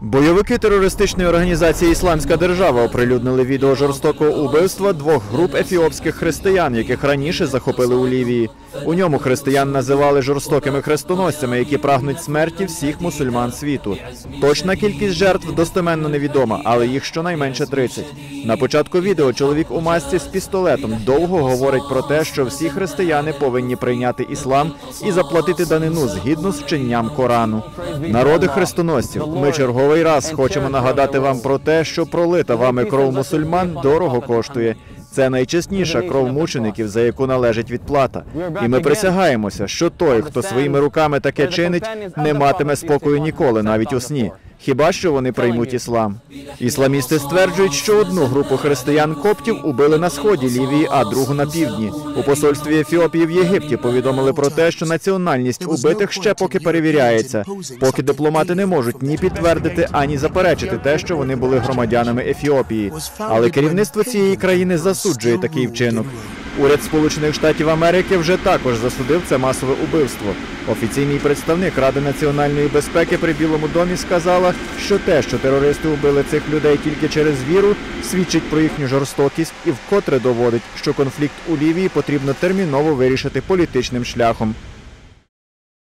Бойовики терористичної організації Ісламська держава оприлюднили відео жорстокого убивства двох груп ефіопських християн, яких раніше захопили у Лівії. У ньому християн називали жорстокими хрестоносцями, які прагнуть смерті всіх мусульман світу. Точна кількість жертв достеменно невідома, але їх щонайменше 30. На початку відео чоловік у масці з пістолетом довго говорить про те, що всі християни повинні прийняти іслам і заплатити данину згідно з вченням Корану. Народи хрестоносців, ми черговий раз хочемо нагадати вам про те, що пролита вами кров мусульман дорого коштує. Це найчесніша кров мучеників, за яку належить відплата. І ми присягаємося, що той, хто своїми руками таке чинить, не матиме спокою ніколи, навіть у сні. Хіба що вони приймуть іслам? Ісламісти стверджують, що одну групу християн коптів убили на сході Лівії, а другу на півдні. У посольстві Ефіопії в Єгипті повідомили про те, що національність убитих ще поки перевіряється, поки дипломати не можуть ні підтвердити, ані заперечити те, що вони були громадянами Ефіопії. Але керівництво цієї країни засуджує такий вчинок. Уряд Сполучених Штатів Америки вже також засудив це масове убивство. Офіційний представник Ради національної безпеки при Білому домі сказала, що те, що терористи убили цих людей тільки через віру, свідчить про їхню жорстокість і вкотре доводить, що конфлікт у Лівії потрібно терміново вирішити політичним шляхом.